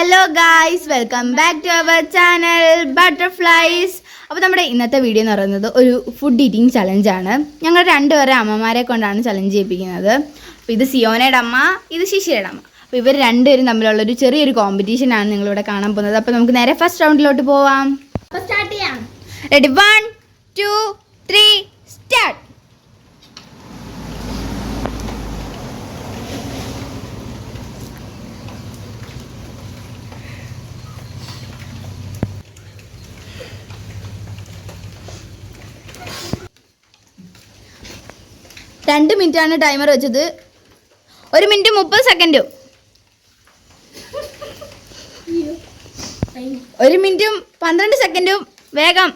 Hello guys welcome back to our channel butterflies അപ്പോൾ നമ്മുടെ ഇന്നത്തെ വീഡിയോ എന്ന് പറയുന്നത് ഒരു ഫുഡ് ഈറ്റിംഗ് ചലഞ്ചാണ് ഞങ്ങൾ രണ്ടുപേരെ അമ്മമാരെ കൊണ്ടാണ് ചലഞ്ച് ചെയ്യിപ്പിക്കുന്നത്. അപ്പോൾ ഇത് സിയോനയുടെ അമ്മ ഇത് ശിശിയുടെ അമ്മ. അപ്പോൾ ഇവർ രണ്ടുപേരും തമ്മിലുള്ള ഒരു ചെറിയൊരു കോമ്പറ്റീഷനാണ് നിങ്ങളിവിടെ കാണാൻ പോകുന്നത്. അപ്പോൾ നമുക്ക് നേരെ ഫസ്റ്റ് റൗണ്ടിലോട്ട് പോവാം. അപ്പോൾ സ്റ്റാർട്ട് ചെയ്യാം. Ready one two three start രണ്ട് മിനിറ്റാണ് ടൈമർ വെച്ചത്. ഒരു മിനിറ്റ് മുപ്പത് സെക്കൻഡും ഒരു മിനിറ്റും പന്ത്രണ്ട് സെക്കൻഡും വേഗം.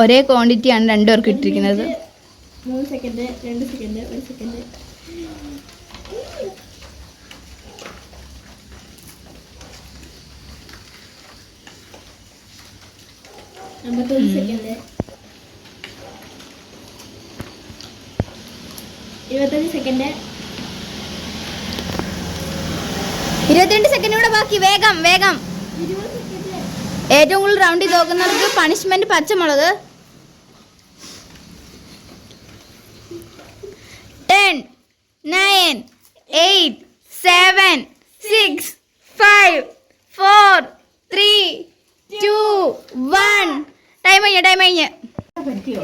ഒരേ ക്വാണ്ടിറ്റിയാണ് രണ്ടുപേർക്ക് ഇട്ടിരിക്കുന്നത്. മൂന്ന് സെക്കൻഡ് രണ്ട് സെക്കൻഡ് ഒരു സെക്കൻഡ് അമ്പത്തൊന്ന് സെക്കൻഡ്. ഇരുപത്തഞ്ച് സെക്കൻഡ്. ഇരുപത്തിരണ്ട് സെക്കൻഡ് കൂടെ ബാക്കി. വേഗം വേഗം. ഏറ്റവും കൂടുതൽ റൗണ്ടിൽ നോക്കുന്നവർക്ക് പണിഷ്മെന്റ് പച്ചമുളക്. Ten nine eight seven six five four three two one time കഴിഞ്ഞ ടൈം കഴിഞ്ഞ്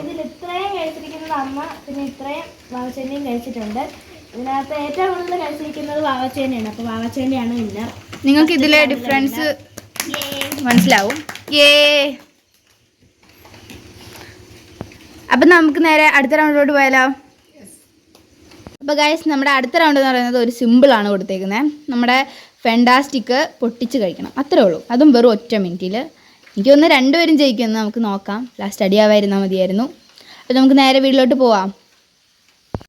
ഇതിൽ ഇത്രയും കഴിച്ചിരിക്കുന്നത് അമ്മ പിന്നെ ഇത്രയും വാവച്ചേനയും കഴിച്ചിട്ടുണ്ട്. ഇതിനകത്ത് ഏറ്റവും കൂടുതൽ കഴിച്ചിരിക്കുന്നത് വാവച്ചേനയാണ്. അപ്പോൾ വാവച്ചേനയാണ് ഇന്നർ നിങ്ങൾക്ക് ഇതിലെ ഡിഫറൻസ് മനസ്സിലാവും. ഏ അപ്പം നമുക്ക് നേരെ അടുത്ത റൗണ്ടിലോട്ട് പോയാലോ? അപ്പോൾ ഗൈസ് നമ്മുടെ അടുത്ത റൗണ്ട് എന്ന് പറയുന്നത് ഒരു സിമ്പിൾ ആണ് കൊടുത്തേക്കുന്നത് നമ്മുടെ ഫെൻഡാസ്റ്റിക്ക് പൊട്ടിച്ച് കഴിക്കണം. അത്രേ ഉള്ളൂ. അതും വെറും ഒറ്റ മിനിറ്റിൽ എനിക്ക് ഒന്ന് രണ്ടുപേരും ജയിക്കുമെന്ന് നമുക്ക് നോക്കാം. ലാസ്റ്റ് അടിയാവായിരുന്നാൽ മതിയായിരുന്നു. അപ്പോൾ നമുക്ക് നേരെ വീട്ടിലോട്ട് പോവാം.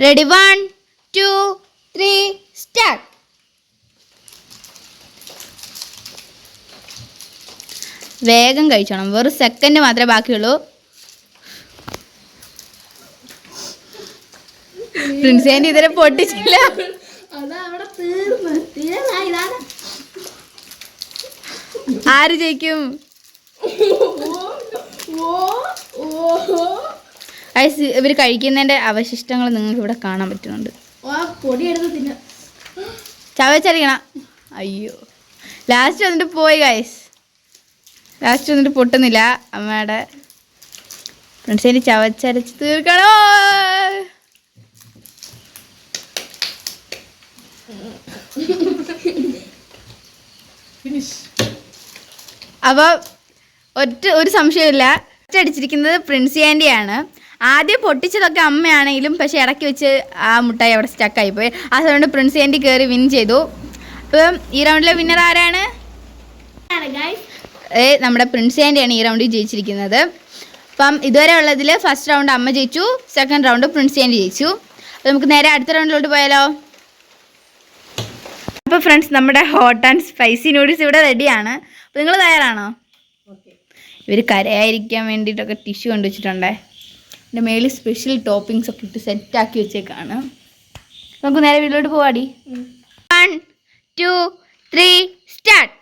Ready one two three start വേഗം കഴിച്ചോണം. വെറും സെക്കൻഡ് മാത്രമേ ബാക്കിയുള്ളൂ. പ്രിൻസേന്റെ ഇതുവരെ പൊട്ടിച്ചില്ല. ആര് ജയിക്കും? ഐസ് ഇവർ കഴിക്കുന്നതിന്റെ അവശിഷ്ടങ്ങൾ നിങ്ങൾക്ക് ഇവിടെ കാണാൻ പറ്റുന്നുണ്ട്. ചവച്ചരിക്കണം. അയ്യോ. ലാസ്റ്റ് വന്നിട്ട് പോയി ഗൈസ് ലാസ്റ്റ് വന്നിട്ട് പൊട്ടുന്നില്ല. അമ്മയുടെ ഫ്രണ്ട്സ് ഇനി ചവച്ചരച്ച് തീർക്കണോ? അപ്പോൾ ഒറ്റ ഒരു സംശയമില്ല അടിച്ചിരിക്കുന്നത് പ്രിൻസി ആന്റിയാണ് ആദ്യം പൊട്ടിച്ചതൊക്കെ അമ്മയാണെങ്കിലും പക്ഷേ ഇടയ്ക്ക് വെച്ച് ആ മുട്ടായി അവിടെ സ്റ്റക്കായി പോയി. ആ സമയത്ത് പ്രിൻസി ആന്റി കയറി വിൻ ചെയ്തു. അപ്പം ഈ റൗണ്ടിലെ വിന്നർ ആരാണ്? ഏ നമ്മുടെ പ്രിൻസി ആന്റിയാണ് ഈ റൗണ്ടിൽ ജയിച്ചിരിക്കുന്നത്. അപ്പം ഇതുവരെ ഉള്ളതിൽ ഫസ്റ്റ് റൗണ്ട് അമ്മ ജയിച്ചു സെക്കൻഡ് റൗണ്ട് പ്രിൻസി ആന്റി ജയിച്ചു. അപ്പോൾ നമുക്ക് നേരെ അടുത്ത റൗണ്ടിലോട്ട് പോയാലോ? അപ്പോൾ ഫ്രണ്ട്സ് നമ്മുടെ ഹോട്ട് ആൻഡ് സ്പൈസി നൂഡിൽസ് ഇവിടെ റെഡിയാണ് അപ്പോൾ നിങ്ങൾ തയ്യാറാണോ? ഇവർ കരയായിരിക്കാൻ വേണ്ടിയിട്ടൊക്കെ ടിഷ്യൂ കൊണ്ടുവച്ചിട്ടുണ്ടേ. എന്റെ മേളിൽ സ്പെഷ്യൽ ടോപ്പിങ്സ് ഒക്കെ ഇട്ട് സെറ്റാക്കി വെച്ചേക്കാണ്. നമുക്ക് നേരെ വീട്ടിലോട്ട് പോവാടി. വൺ ടു ത്രീ സ്റ്റാർട്ട്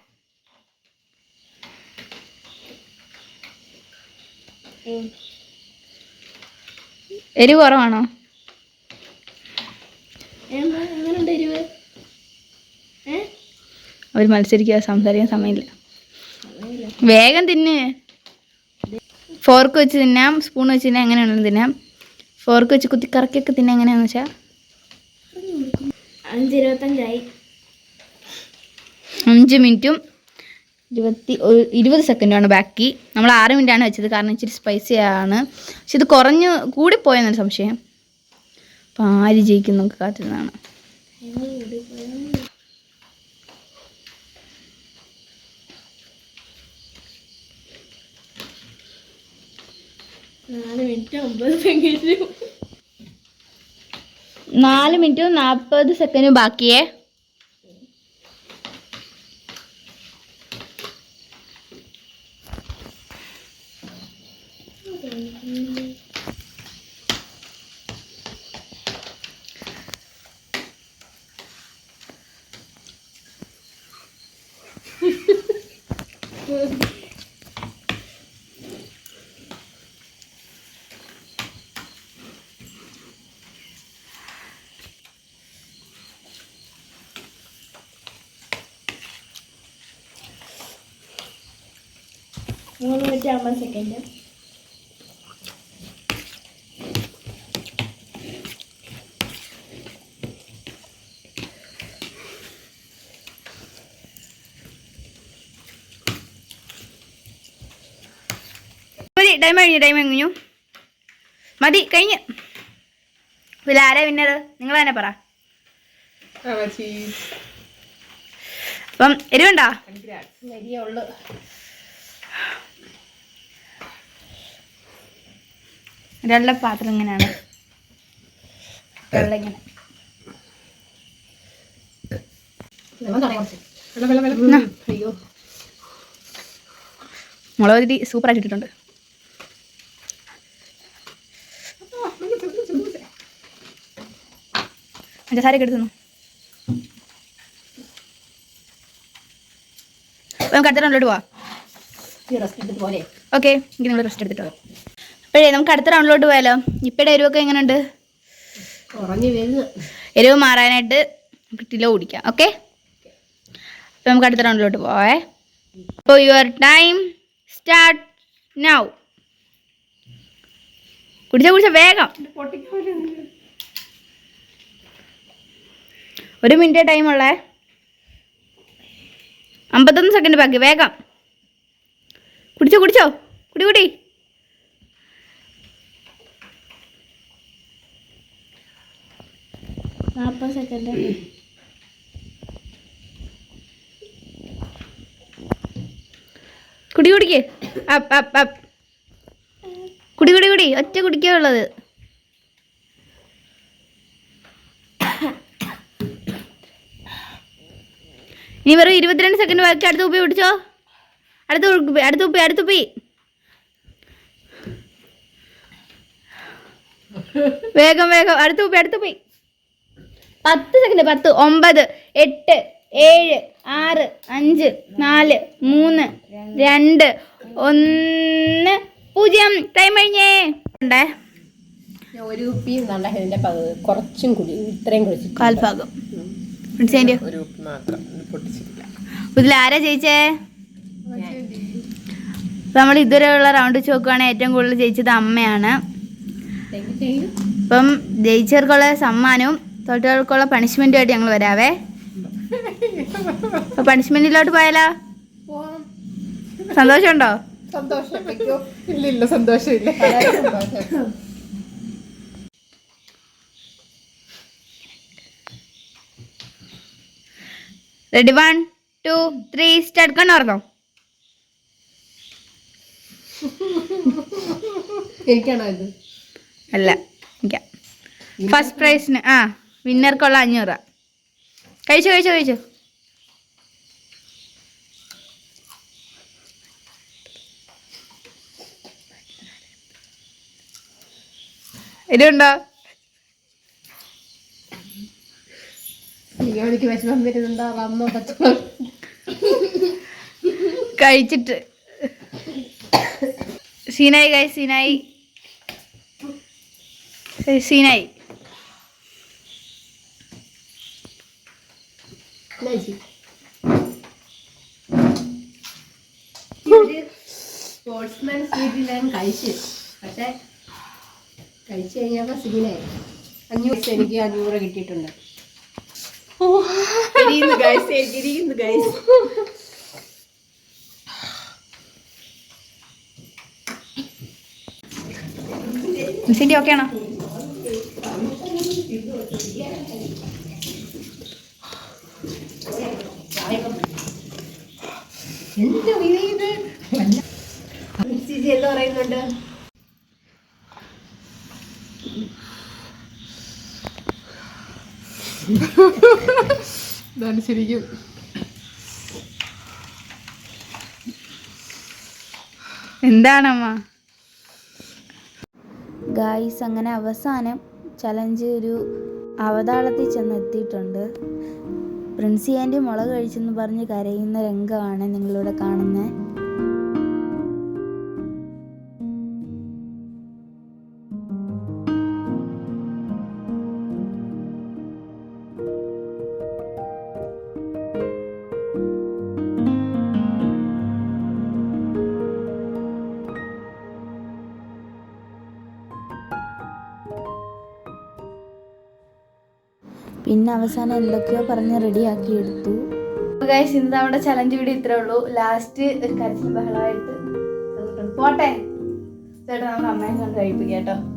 എരിവ് കുറവാണോ? അവർ മത്സരിക്കുക സംസാരിക്കാൻ സമയമില്ല. വേഗം തിന്ന്. ഫോർക്ക് വെച്ച് തിന്നാം സ്പൂൺ വെച്ച് തിന്നാം എങ്ങനെയാണെങ്കിലും തിന്നാം. ഫോർക്ക് വെച്ച് കുത്തി കറക്കിയൊക്കെ തിന്നാം എങ്ങനെയാണെന്ന് വെച്ചാൽ അഞ്ച് ഇരുപത്തഞ്ചായി അഞ്ച് മിനിറ്റും ഇരുപത്തി ഇരുപത് സെക്കൻഡാണ് ബാക്കി. നമ്മൾ ആറ് മിനിറ്റാണ് വെച്ചത് കാരണം ഇച്ചിരി സ്പൈസി ആണ്. പക്ഷെ ഇത് കുറഞ്ഞ് കൂടിപ്പോയെന്നൊരു സംശയം. അപ്പം ആര് ജയിക്കും നമുക്ക് കാത്തിരുന്നതാണ് നാല് മിനിറ്റ് ഒമ്പത് സെക്കൻഡ് നാല് മിനിറ്റും നാൽപ്പത് സെക്കൻഡും ബാക്കിയേ Good. മിനിറ്റ് അമ്പത് സെക്കൻഡ് ടൈം കഴിഞ്ഞു ടൈം കഴിഞ്ഞു മതി കഴിഞ്ഞ്. ഇതിൽ ആരാ വിന്നർ നിങ്ങൾ തന്നെ പറ. അപ്പം എരിവുണ്ടോ? ഒരാളുടെ പാത്രം ഇങ്ങനെയാണ്. വെള്ള ഇങ്ങനെ. മുളക് തിരി സൂപ്പറായിട്ട് ഇട്ടിട്ടുണ്ട്. പഞ്ചസാരയൊക്കെ എടുത്തു നമുക്ക് അടുത്ത റൗണ്ടിലോട്ട് പോവാം. ഓക്കെ എനിക്ക് നിങ്ങൾ റെസ്റ്റ് എടുത്തിട്ടോ അപ്പോഴേ നമുക്ക് അടുത്ത റൗണ്ടിലോട്ട് പോയാലോ? ഇപ്പോഴേ എരിവൊക്കെ എങ്ങനെയുണ്ട് എരിവ് മാറാനായിട്ട് നമുക്ക് ടിലോ കുടിക്കാം ഓക്കെ അപ്പം നമുക്ക് അടുത്ത റൗണ്ടിലോട്ട് പോവേ. അപ്പോൾ യുവർ ടൈം സ്റ്റാർട്ട് നൗ കുടിച്ച കുടിച്ച വേഗം. ഒരു മിനിറ്റ് ടൈം ഉള്ളേ. അമ്പത്തൊന്ന് സെക്കൻഡ് ബാക്കി വേഗം. കുടിച്ചോ കുടിച്ചോ? കുടി കുടി. നാൽപ്പത് സെക്കൻഡ്. കുടി കുടിക്ക്. Up up up. കുടി കുടി കുടി. ഒറ്റ കുടിക്കേ ഉള്ളത്. ഇനി വെറും ഇരുപത്തിരണ്ട് സെക്കൻഡ് ബാക്കി. അടുത്ത ഉപ്പി പിടിച്ചോ? അടുത്ത ഉപ്പി അടുത്ത ഉപ്പി അടുത്ത ഉപ്പി. വേഗം വേഗം. അടുത്ത ഉപ്പി അടുത്ത ഉപ്പി. പത്ത് സെക്കൻഡ് പത്ത് ഒമ്പത് എട്ട് ഏഴ് ആറ് അഞ്ച് നാല് മൂന്ന് രണ്ട് ഒന്ന് പൂജ്യം. ടൈം കഴിഞ്ഞേ. ഉണ്ടേ ഒരു കുപ്പി ഇതിന്റെ പകുതി കുറച്ചും കൂടി ഇത്രയും കുടിച്ചു കാൽഭാഗം. ഇതിൽ ആരാ ജയിച്ചേ? നമ്മൾ ഇതുവരെയുള്ള റൗണ്ട് വെച്ച് നോക്കുവാണെങ്കിൽ ഏറ്റവും കൂടുതൽ ജയിച്ചത് അമ്മയാണ്. അപ്പം ജയിച്ചവർക്കുള്ള സമ്മാനവും തൊട്ടുകൾക്കുള്ള ആയിട്ട് ഞങ്ങൾ വരാവേ. അപ്പോൾ പണിഷ്മെന്റിലോട്ട് പോയാലോ? സന്തോഷമുണ്ടോ? സന്തോഷം സന്തോഷമില്ല. Ready one two three start കണ്ണു പറഞ്ഞോ എനിക്കാണോ ഇത്? അല്ല ഫസ്റ്റ് പ്രൈസിന് ആ. വിന്നർക്കുള്ള അഞ്ഞൂറ്. കഴിച്ചു കഴിച്ചു കഴിച്ചു. ഇതുണ്ടോ? കഴിച്ചിട്ട്. സീനായി കഴി സീനായി. ഏ, സീനായി സ്പോർട്സ്മാൻ സ്പീഡിൽ ഞാൻ കഴിച്ചു പക്ഷെ കഴിച്ചു കഴിഞ്ഞപ്പോ സീനായി അഞ്ഞൂറ് ദിവസം എനിക്ക് അഞ്ഞൂറ് കിട്ടിയിട്ടുണ്ട് സിറ്റി ഓക്കെ ആണോ എന്താ ഇത്? എന്താ പറയുന്നുണ്ട്. ഇതാണ് ശരിക്കും. എന്താണമ്മ? ഗായ്സ് അങ്ങനെ അവസാനം ചലഞ്ച് ഒരു അവതാളത്തിൽ ചെന്ന് എത്തിയിട്ടുണ്ട് പ്രിൻസി ആന്റി മുളക് കഴിച്ചെന്ന് പറഞ്ഞ് കരയുന്ന രംഗമാണ് നിങ്ങളിവിടെ കാണുന്നത്. പിന്നെ അവസാനം എന്തൊക്കെയോ പറഞ്ഞ് റെഡിയാക്കി എടുത്തു. ഗൈസ് ഇന്ന് നമ്മുടെ ചലഞ്ച് വീഡിയോ ഇത്രേ ഉള്ളൂ. ലാസ്റ്റ് ഒരു കരച്ചിൽ ബഹളമായിട്ട്. പോട്ടെ. ചേട്ടാ നമുക്ക് അമ്മയെ കൊണ്ട് കഴിപ്പിക്കാം കേട്ടോ.